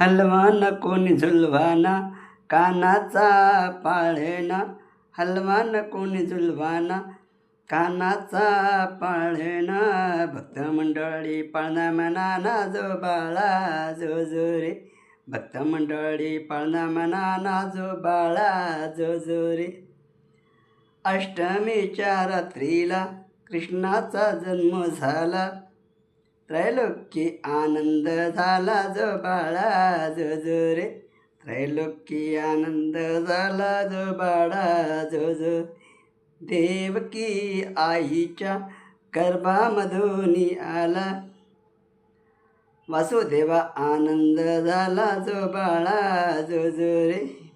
हलवा कोणी झुलवाना? कानाचा पाळेना. हलवा कोणी झुलवाना? कानाचा पाळेना. भक्त मंडळी पाळणा मनाना जो बाळा जो जो रे. भक्त मंडळी पाळणा मनाना जो बाळा जो जो रे. अष्टमीच्या रात्रीला कृष्णाचा जन्म झाला. त्रैलोक्य आनंद झाला जो बाळा जो जो रे. त्रैलोक्य आनंद झाला जो बाळा जो जो. देवकी आईच्या गर्भामधुनी आला. वासुदेवा आनंद झाला जो बाळा जो जो रे.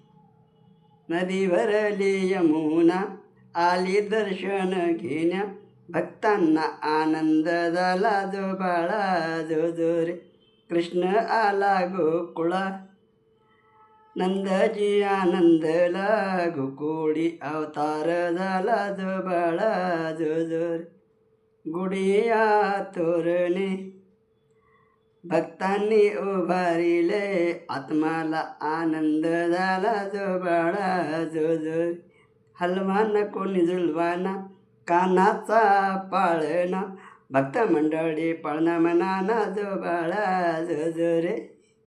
नदीवरली यमुना आली दर्शन घेण्या. भक्तांना आनंद झाला जो बाळा जो जो रे कृष्ण आला गोकुळा. नंदजी आनंदला गोकुळी अवतार झाला जो बाळा जो जो रे गुडिया तोरणे. भक्तांनी उभारिले आत्माला आनंद झाला जो बाळा जो जो रे. हलवा नको झुलवाना कानाचा पाळणा. भक्त मंडळी पाळणा मनाना जो बाळा जो रे.